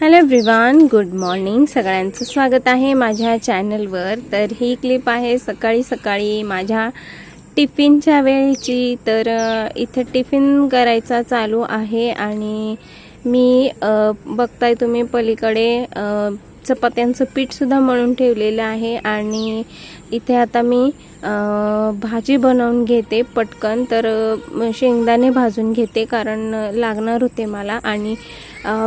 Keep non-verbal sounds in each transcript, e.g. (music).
Hello everyone good morning सगळ्यांचं स्वागत आहे माझ्या चॅनलवर तर ही क्लिप आहे सकाळी सकाळी माझ्या टिफिनच्या वेळेची. तर इथे टिफिन करायचा चालू आहे आणि मी बघताय तुम्ही पलीकडे चपात्यांचं पीठसुद्धा मळून ठेवलेलं आहे आणि इथे आता मी भाजी बनवून घेते पटकन. तर शेंगदाणे भाजून घेते कारण लागणार होते मला आणि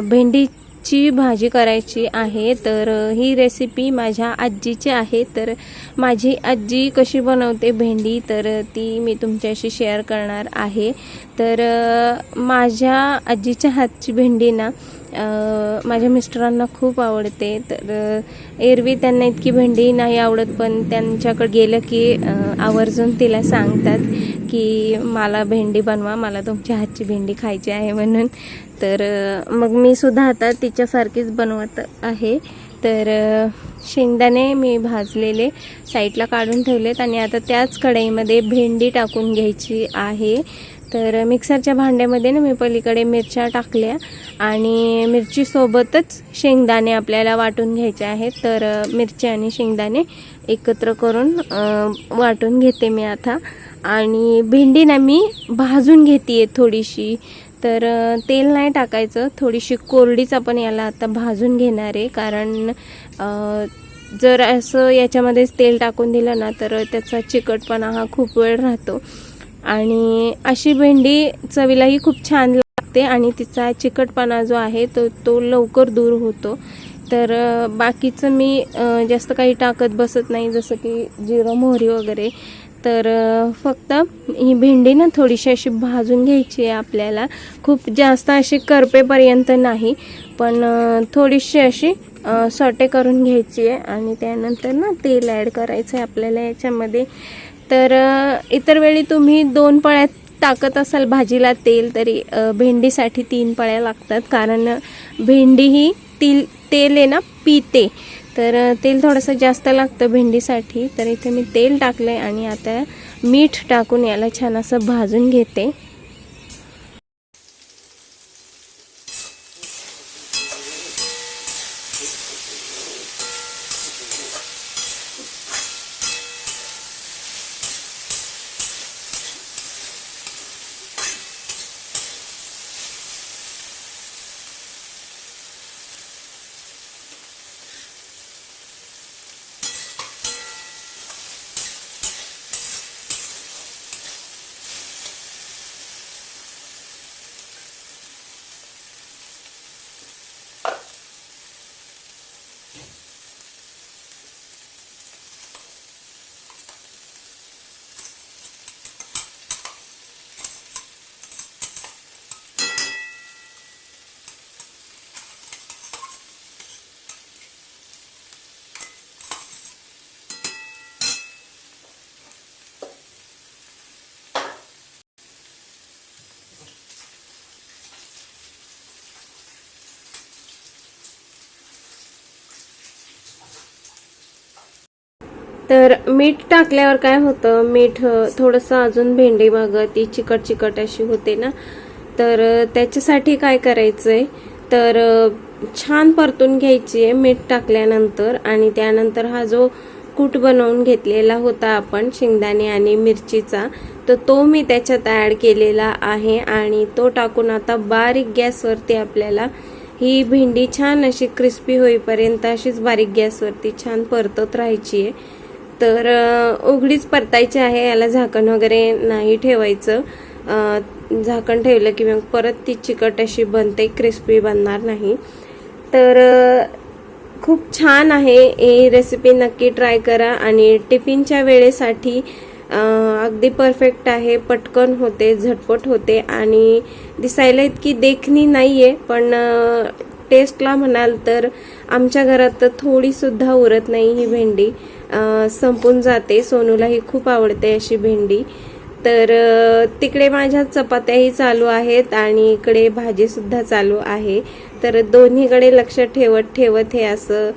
भेंडी ची भाजी करायची आहे तर ही रेसिपी माझ्या आजीची आहे. तर माझी आजी कशी बनवते भेंडी तर ती मी तुमच्याशी शेअर करणार आहे. तर माझ्या आजीच्या हातची भेंडी ना माझ्या मिस्टरांना खूप आवडते. तर एरवी त्यांना इतकी भेंडी नाही आवडत पण त्यांच्याकडे गेलं की आवर्जून तिला सांगतात की मला भेंडी बनवा मला तुमच्या हातची भेंडी खायची आहे म्हणून. तर मग मी सुद्धा आता तिच्यासारखीच बनवत आहे. तर शेंगदाणे मी भाजलेले साईडला काढून ठेवलेत आणि आता त्याच कढईमध्ये भेंडी टाकून घ्यायची आहे. तर मिक्सरच्या भांड्यामध्ये ना मी पलीकडे मिरच्या टाकल्या आणि मिरचीसोबतच शेंगदाणे आपल्याला वाटून घ्यायचे आहेत. तर मिरची आणि शेंगदाणे एकत्र करून वाटून घेते मी आता. आणि भेंडी ना मी भाजून घेते थोडीशी. तर तेल नाही टाकायचं. थोडीशी कोरडीच आपण याला आता भाजून घेणार आहे. कारण जर असं याच्यामध्येच तेल टाकून दिलं ना तर त्याचा चिकटपणा हा खूप वेळ राहतो. आणि अशी भेंडी चवीलाही खूप छान लागते आणि तिचा चिकटपणा जो आहे तो तो लवकर दूर होतो. तर बाकीचं मी जास्त काही टाकत बसत नाही. जसं की जिरं मोहरी वगैरे. तर फक्त ही भेंडी ना थोडीशी अशी भाजून घ्यायची आहे आपल्याला. खूप जास्त अशी करपेपर्यंत नाही पण थोडीशी अशी सॉटे करून घ्यायची आहे आणि त्यानंतर ना तेल ॲड करायचं आहे आपल्याला याच्यामध्ये. तर इतर वेळी तुम्ही दोन पळ्यात टाकत असाल भाजीला तेल तरी भेंडीसाठी तीन पळ्या लागतात. कारण भेंडी ही तील तेल आहे ना पिते. तर तेल थोडंसं जास्त लागतं भेंडीसाठी. तर इथे मी तेल टाकलं आहे आणि आता मीठ टाकून याला छान असं भाजून घेते. तर मीठ टाकल्यावर काय होतं? मीठ थोडंसं अजून भेंडी मग ती चिकट चिकट अशी होते ना. तर त्याच्यासाठी काय करायचं आहे तर छान परतून घ्यायची आहे मीठ टाकल्यानंतर आणि त्यानंतर हा जो कूट बनवून घेतलेला होता आपण शेंगदाणे आणि मिरचीचा तर तो मी त्याच्यात ॲड केलेला आहे आणि तो टाकून आता बारीक गॅसवरती आपल्याला ही भेंडी छान अशी क्रिस्पी होईपर्यंत अशीच बारीक गॅसवरती छान परतत राहायची आहे तर उघडीच परतायची आहे याला झाकण वगैरे नाही ठेवायचं. झाकण ठेवलं की मग परत ती चिकट अशी बनते क्रिस्पी बनणार नाही. तर खूप छान आहे ही रेसिपी नक्की ट्राय करा आणि टिफिनच्या वेळेसाठी अगदी परफेक्ट आहे पटकन होते झटपट होते आणि दिसायला इतकी देखणी नाही आहे पण टेस्टला म्हणाल तर आमच्या घरात तर थोडीसुद्धा उरत नाही ही भेंडी. संपून जाते. सोनूला ही खूप आवडते अशी भेंडी. तर तिकडे माझ्या चपात्याही चालू आहेत आणि इकडे भाजीसुद्धा चालू आहे. तर दोन्हीकडे लक्ष ठेवत ठेवत हे असं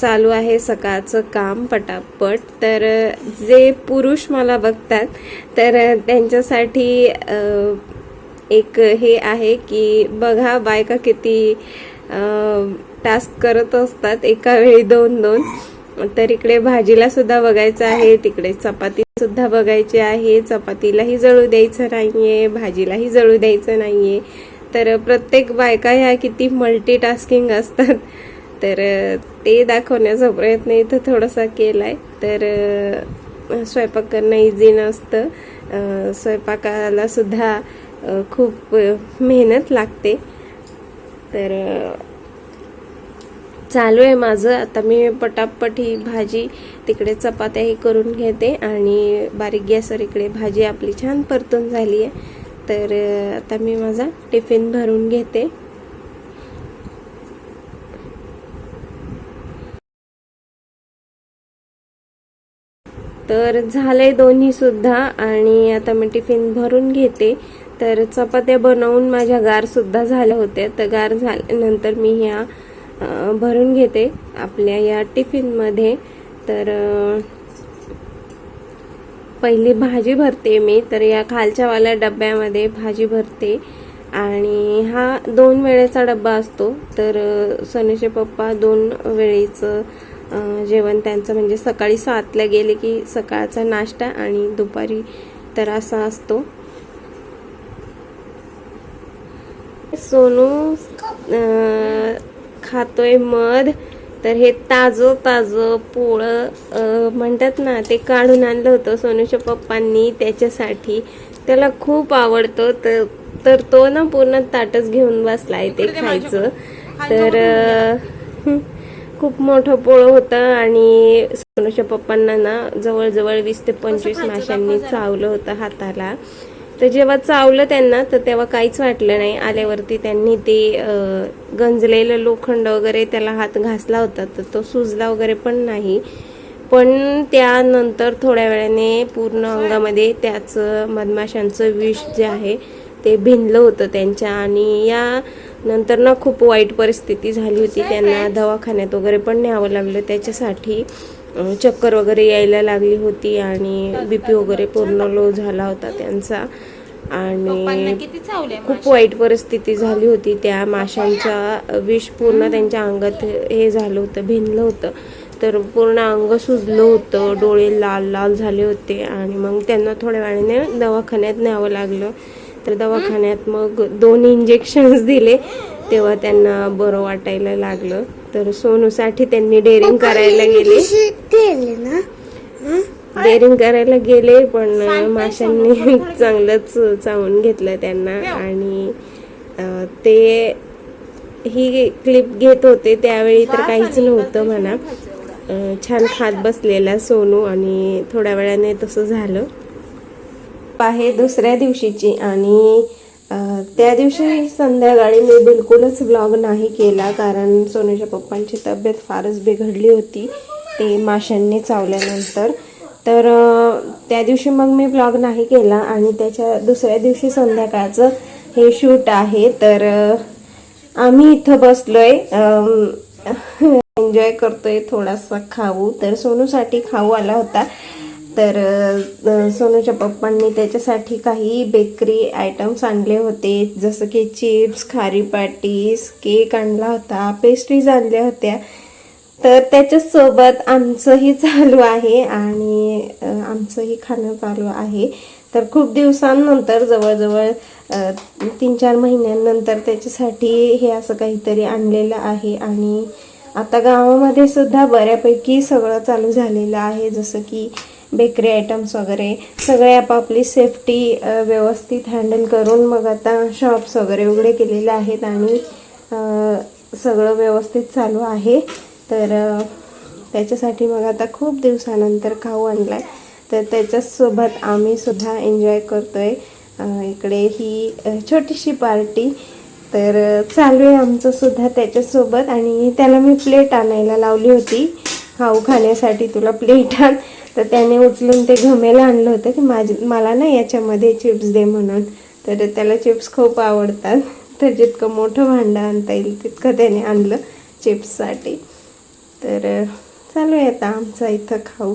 चालू आहे सकाळचं काम पटापट. तर जे पुरुष मला बघतात तर त्यांच्यासाठी एक हे आहे की बघा बायका किती टास्क करत असतात. एका वेळी दोन दोन. तर इकडे भाजीला सुद्धा बघायचं आहे. तिकडे चपाती सुद्धा बघायची आहे. चपातीलाही जळू द्यायचं नाहीये. भाजीलाही जळू द्यायचं नाहीये. तर प्रत्येक बायका ह्या किती मल्टीटास्किंग असतात. तर ते दाखवण्याचा प्रयत्न इथं थोडासा केलाय. तर स्वयंपाक करणं इझी नसतं. स्वयंपाकाला सुद्धा खूप मेहनत लागते. तर चालू आहे माझं. आता मी पटापट ही भाजी तिकडे चपात्याही करून घेते आणि बारीक गॅसवर इकडे भाजी आपली छान परतून झाली आहे. तर आता मी माझा टिफिन भरून घेते. तर झालंय दोन्ही सुद्धा आणि आता मी टिफिन भरून घेते. तर चपात्या बनवून माझ्या गारसुद्धा झाल्या होत्या. तर गार झाल्यानंतर मी ह्या भरून घेते आपल्या या टिफिनमध्ये. तर पहिली भाजी भरते मी. तर या खालच्यावाल्या डब्यामध्ये भाजी भरते. आणि हा दोन वेळेचा डब्बा असतो. तर सनीचे पप्पा दोन वेळेचं जेवण त्यांचं म्हणजे सकाळी सातला गेले की सकाळचा नाश्ता आणि दुपारी तर असा असतो. सोनू खातोय मध. तर हे ताजं ताजं पोळं म्हणतात ना ते काढून आणलं होतं सोनूच्या पप्पांनी त्याच्यासाठी. त्याला खूप आवडतं. तर तर तो ना पूर्ण ताटच घेऊन बसलाय ते खायचं. तर खूप मोठं पोळं होतं आणि सोनूच्या पप्पांना ना जवळजवळ वीस ते पंचवीस माशांनी चावलं होतं हाताला. तर जेव्हा चावलं त्यांना तर तेव्हा काहीच वाटलं नाही. आल्यावरती त्यांनी ते गंजलेलं लोखंड वगैरे त्याला हात घासला होता तर तो सुजला वगैरे पण नाही. पण त्यानंतर थोड्या वेळाने पूर्ण अंगामध्ये त्याचं मधमाशांचं विष जे आहे ते भिनलं होतं त्यांच्या. आणि या नंतर ना खूप वाईट परिस्थिती झाली होती. त्यांना दवाखान्यात वगैरे पण न्यावं लागलं त्याच्यासाठी. चक्कर वगैरे यायला लागली होती आणि बीपी वगैरे पूर्ण लो झाला होता त्यांचा. आणि खूप वाईट परिस्थिती झाली होती. त्या माशांच्या विष पूर्ण त्यांच्या अंगात हे झालं होतं भिनलं होतं. तर पूर्ण अंग सुजलं होतं डोळे लाल लाल झाले होते. आणि मग त्यांना थोड्या वेळाने दवाखान्यात न्यावं लागलं. तर दवाखान्यात मग दोन इंजेक्शन्स दिले. तेव्हा त्यांना बरं वाटायला लागलं. तर सोनूसाठी त्यांनी डेअरिंग करायला गेले. डेअरिंग करायला गेले पण माशांनी (laughs) चांगलंच चावून घेतलं त्यांना. आणि अं, ते ही क्लिप घेत होते त्यावेळी तर काहीच नव्हतं म्हणा. छान खात बसलेला सोनू आणि थोड्या वेळाने तसं झालं. आहे दुसऱ्या दिवशीची आणि त्या दिवशी संध्याकाळी मी बिलकुलच ब्लॉग नाही केला कारण सोनूच्या पप्पांची तब्येत फारच बिघडली होती ते माशांनी चावल्यानंतर. तर त्या दिवशी मग मी ब्लॉग नाही केला आणि त्याच्या दुसऱ्या दिवशी संध्याकाळचं हे शूट आहे. तर आम्ही इथं बसलोय एन्जॉय (laughs) करतोय थोडासा खाऊ. तर सोनूसाठी खाऊ आला होता. तर सोनूच्या पप्पांनी त्याच्यासाठी काही बेकरी आयटम्स आणले होते. जसं की चिप्स खारी पॅटीस केक आणला होता पेस्ट्रीज आणल्या होत्या. तर त्याच्यासोबत आमचंही चालू आहे आणि आमचंही खाणं चालू आहे. तर खूप दिवसांनंतर जवळजवळ तीन चार महिन्यांनंतर त्याच्यासाठी हे असं काहीतरी आणलेलं आहे. आणि आता गावामध्ये सुद्धा बऱ्यापैकी सगळं चालू झालेलं आहे. जसं की बेकरी आयटम्स वगैरे सगळे आपापली सेफ्टी व्यवस्थित हँडल करून मग आता शॉप्स वगैरे उघडे केलेले आहेत आणि सगळं व्यवस्थित चालू आहे. तर त्याच्यासाठी मग आता खूप दिवसानंतर खाऊ आणलाय. तर त्याच्यासोबत आम्ही सुद्धा एन्जॉय करतो आहे इकडे ही छोटीशी पार्टी तर चालू आहे आमचं सुद्धा त्याच्यासोबत आणि त्याला मी प्लेट आणायला लावली होती. खाऊ खाण्यासाठी तुला प्लेट आण. तर त्याने उचलून ते घमेला आणलं होतं की माझी मला ना याच्यामध्ये चिप्स दे म्हणून. तर त्याला चिप्स खूप आवडतात. तर जितकं मोठं भांडं आणता येईल तितकं त्याने आणलं चिप्ससाठी. तर चालू आहे आता आमचं इथं खाऊ.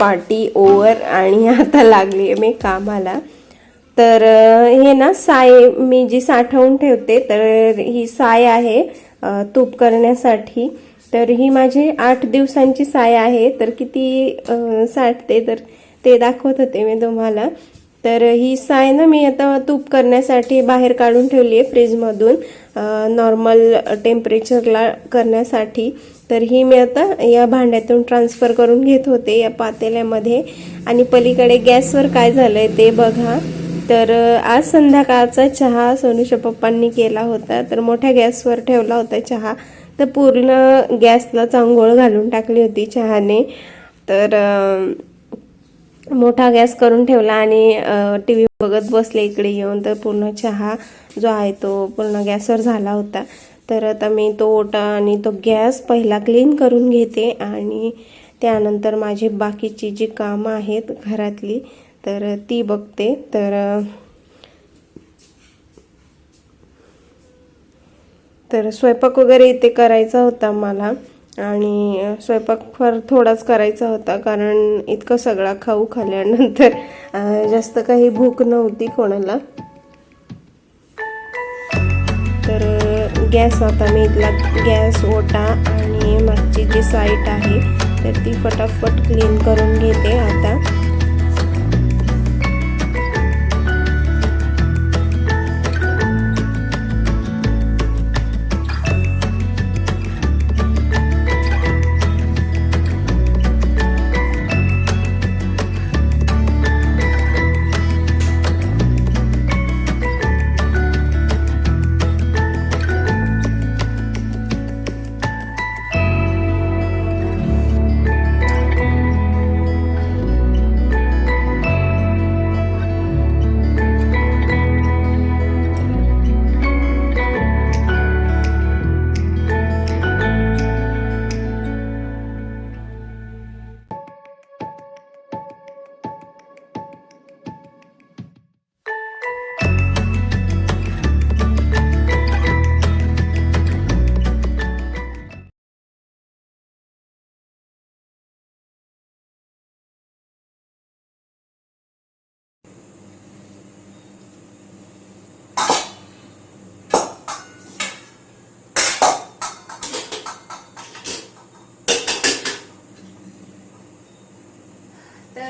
पार्टी ओवर आणि (laughs) आता लागली आहे मी कामाला. तर हे ना साय मी जी साठवून ठेवते तर ही साय आहे तूप करण्यासाठी. तर ही माझी आठ दिवसांची साय आहे. तर किती साठते तर ते दाखवत होते मी तुम्हाला. तर ही साय ना मी आता तूप करण्यासाठी बाहेर काढून ठेवली आहे फ्रीजमधून नॉर्मल टेम्परेचरला करण्यासाठी. तर ही मी आता या भांड्यातून ट्रान्सफर करून घेत होते या पातेल्यामध्ये. आणि पलीकडे गॅसवर काय झालं आहे ते बघा. तर आज संध्याकाळचा चहा सोनूच्या पप्पांनी केला होता. तर मोठ्या गॅसवर ठेवला होता चहा. तर पूर्ण गॅसला चांगोळ घालून टाकली होती चहाने. तर मोठा गॅस करून ठेवला आणि टी व्ही बघत बसले इकडे येऊन. तर पूर्ण चहा जो आहे तो पूर्ण गॅसवर झाला होता. तर आता मी तो ओटा आणि तो गॅस पहिला क्लीन करून घेते आणि त्यानंतर माझी बाकीची जी कामं आहेत घरातली तर ती बघते. तर तर स्वयंपाक वगैरे इथे करायचा होता मला आणि स्वयंपाक फार थोडाच करायचा होता कारण इतकं सगळा खाऊ खाल्ल्यानंतर जास्त काही भूक नव्हती कोणाला. गॅस आता मी इथला गॅस ओटा आणि मागची जी साईट आहे तर ती फटाफट क्लीन करून घेते आता.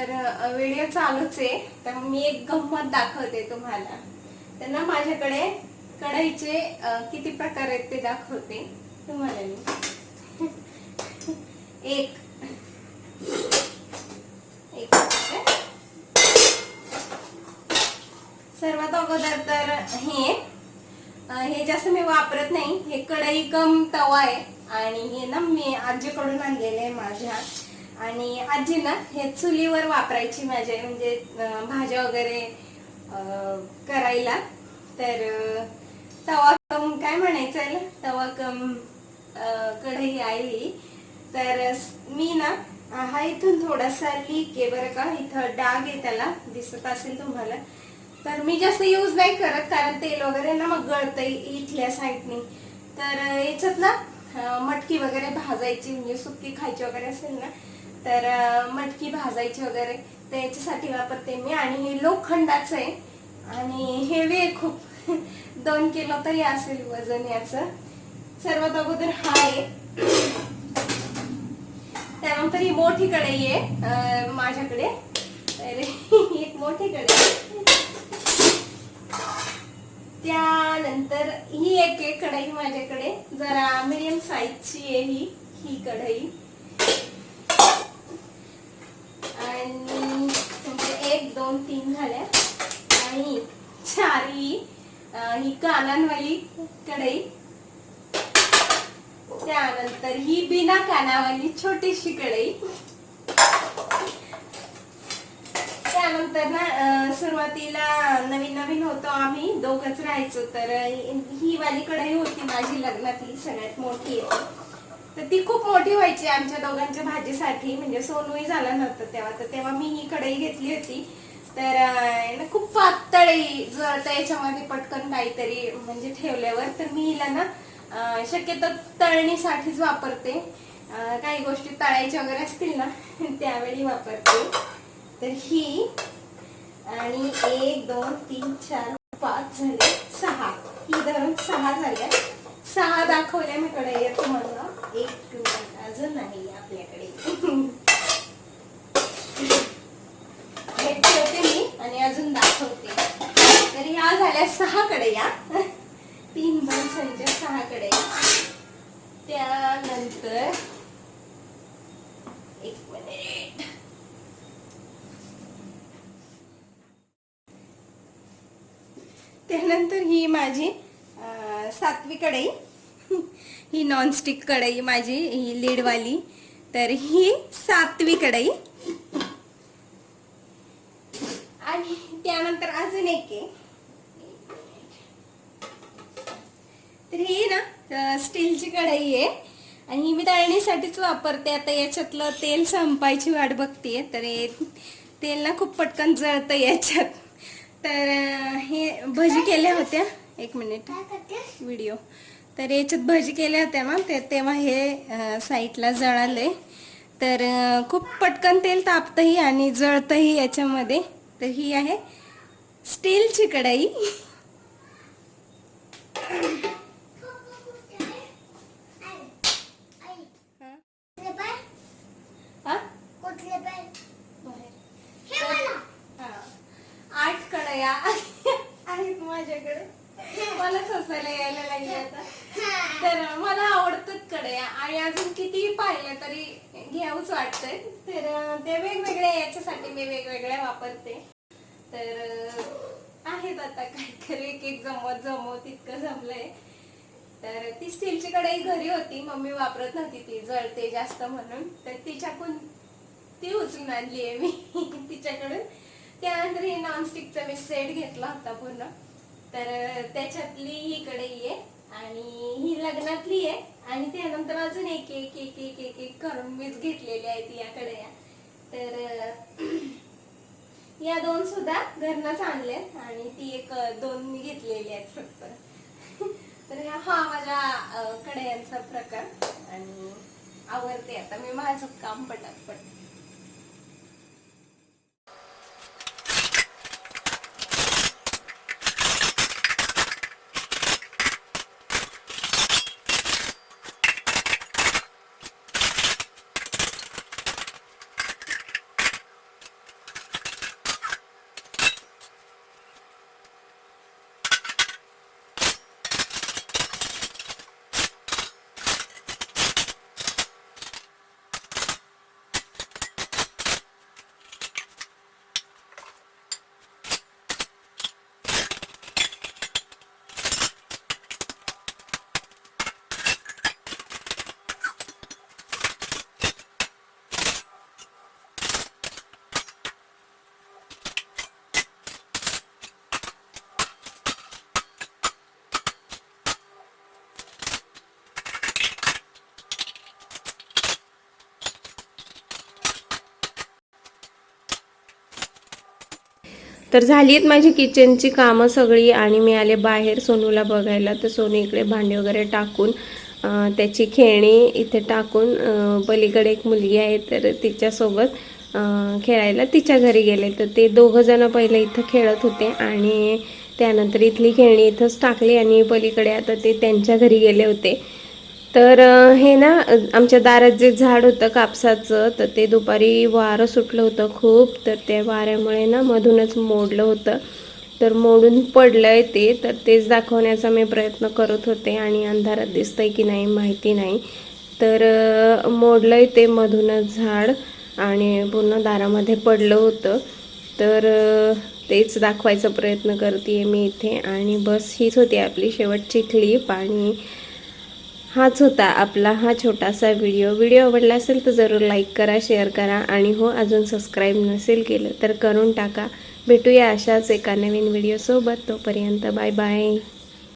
तर व्हिडिओ चालूच आहे. तर मी एक गंमत दाखवते तुम्हाला. तर ना माझ्याकडे कढईचे किती प्रकार आहेत ते दाखवते. तुम्हाला मी. एक. एक सर्वात अगोदर तर हे. हे जास्त मी वापरत नाही. हे कढई कम तवा आहे. आणि हे ना मी आजीकडून आणलेले आहे माझ्या. आणि आजी ना हे चुलीवर वापरायची माझ्या म्हणजे भाज्या वगैरे करायला. तर तवा कम काय म्हणायचं तवा कम कढई आई. तर मी ना हा इथून थोडासा लीक आहे बरं का. इथं डाग आहे त्याला. दिसत असेल तुम्हाला. तर मी जास्त यूज नाही करत कारण तेल वगैरे ना मग गळतं इथल्या साईडने तर याच्यात ना मटकी वगैरे भाजायची. म्हणजे सुकी खायची वगैरे असेल ना तर मटकी भाजायची वगैरे तर याच्यासाठी वापरते मी. आणि हे लोखंडाचं आहे. आणि हेवी आहे खूप. (laughs) दोन किलो तरी असेल वजन याचं. सर्वात अगोदर हा आहे. त्यानंतर ही मोठी कढई आहे माझ्याकडे. तर ही (laughs) एक मोठी कढई आहे. त्यानंतर ही एक आहे कढई माझ्याकडे. जरा मिडियम साईजची आहे ही ही कढई. आणि म्हणजे एक दोन तीन झाल्या आणि चार ही ही कानांवाली कढई. त्यानंतर ही बिना कानावाली छोटीशी कढई. त्यानंतर ना सुरुवातीला नवीन नवीन होतो आम्ही दोघच राहायचो. तर ही वाली कढई होती माझी लग्नातली सगळ्यात मोठी. आहे तर ती खूप मोठी व्हायची आमच्या दोघांच्या भाजीसाठी. म्हणजे सोनूही झाला नव्हतं तेव्हा तर तेव्हा मी ही कढई घेतली होती. तर ना खूप पातळी जर याच्यामध्ये पटकन काहीतरी म्हणजे ठेवल्यावर. तर मी हिला ना शक्यतो तळणीसाठीच वापरते. काही गोष्टी तळायच्या वगैरे असतील ना (laughs) त्यावेळी वापरते. तर ही आणि एक दोन तीन चार पाच झाले सहा. ही धरून सहा झाल्या. सहा दाखवल्या मी कडे तुम्हाला. एक मिनिट अजून नाही आपल्याकडे. हे ठेवते मी आणि अजून दाखवते. तर ह्या झाल्या सहा कढया तीन माणसांच्या सहा कढया त्यानंतर एक मिनिट त्यानंतर ही माझी सातवी कढई ही नॉनस्टिक कढई माझी ही लीडवाली तर ही सातवी कढई. आणि त्यानंतर अजून एक आहे. तर ही ना स्टीलची कढई आहे. आणि ही मी तळणीसाठीच वापरते. आता याच्यातलं तेल संपायची वाट बघते तर हे तेल ना खूप पटकन जळतं याच्यात. तर हे भजी केल्या होत्या. एक मिनिट. व्हिडिओ. तर याच्यात भजी केल्या होत्या ना ते तेव्हा हे साईटला साईडला तर खूप पटकन तेल तापतंही आणि जळतंही याच्यामध्ये. तर ही आहे स्टीलची कढई आठ कढया. (laughs) आहेत माझ्याकडे. मलाच हसायला यायला लागले आता. तर मला आवडतात कड्या आणि अजून किती पाहिलं तरी घ्यावंच वाटतंय. तर ते वेगवेगळ्या याच्यासाठी मी वेगवेगळ्या वापरते. तर आहेत आता काय खरे एक एक जमवत जमवत इतकं जमलंय. तर ती स्टीलची कढई घरी होती. मम्मी वापरत नव्हती ती. जळते जास्त म्हणून. तर तिच्याकडून ती उचलून आणली आहे मी (laughs) तिच्याकडून. त्यानंतर ही नॉनस्टिकचा मी सेट घेतला होता पूर्ण. तर त्याच्यातली ही कढई आहे. आणि ही लग्नातली आहे. आणि त्यानंतर अजून एक एक एक एक एक एक करून मीच घेतलेली आहेत या कढया तर या दोन सुद्धा घरनच आणल्यात. आणि ती एक दोन मी घेतलेली आहेत फक्त. तर ह्या हा माझ्या अं, प्रकार. आणि आवडते आता मी माझं काम पटापट. तर झाली आहेत माझी किचनची कामं सगळी आणि मी आले बाहेर सोनूला बघायला. तर सोनू इकडे भांडी वगैरे टाकून त्याची खेळणी इथे टाकून पलीकडे एक मुलगी आहे तर तिच्यासोबत खेळायला तिच्या घरी गेले. तर ते दोघंजणं पहिले इथं खेळत होते आणि त्यानंतर इथली खेळणी इथंच टाकली आणि पलीकडे आता ते त्यांच्या घरी गेले होते. तर हे ना आमच्या दारात जे झाड होतं कापसाचं तर ते दुपारी वारं सुटलं होतं खूप. तर त्या वाऱ्यामुळे ना मधूनच मोडलं होतं. तर मोडून पडलंय ते तर तेच दाखवण्याचा मी प्रयत्न करत होते आणि अंधारात दिसतंय की नाही माहिती नाही. तर मोडलं मोडलंय ते मधूनच झाड आणि पूर्ण दारामध्ये पडलं होतं. तर तेच दाखवायचा प्रयत्न करते मी इथे. आणि बस हीच होती आपली शेवटची क्लिप आणि हाच होता आपला हा छोटासा व्हिडिओ. व्हिडिओ आवडला असेल तर जरूर लाईक करा शेअर करा आणि हो अजून सबस्क्राईब नसेल केलं तर करून टाका. भेटूया अशाच एका नवीन व्हिडिओसोबत तोपर्यंत बाय बाय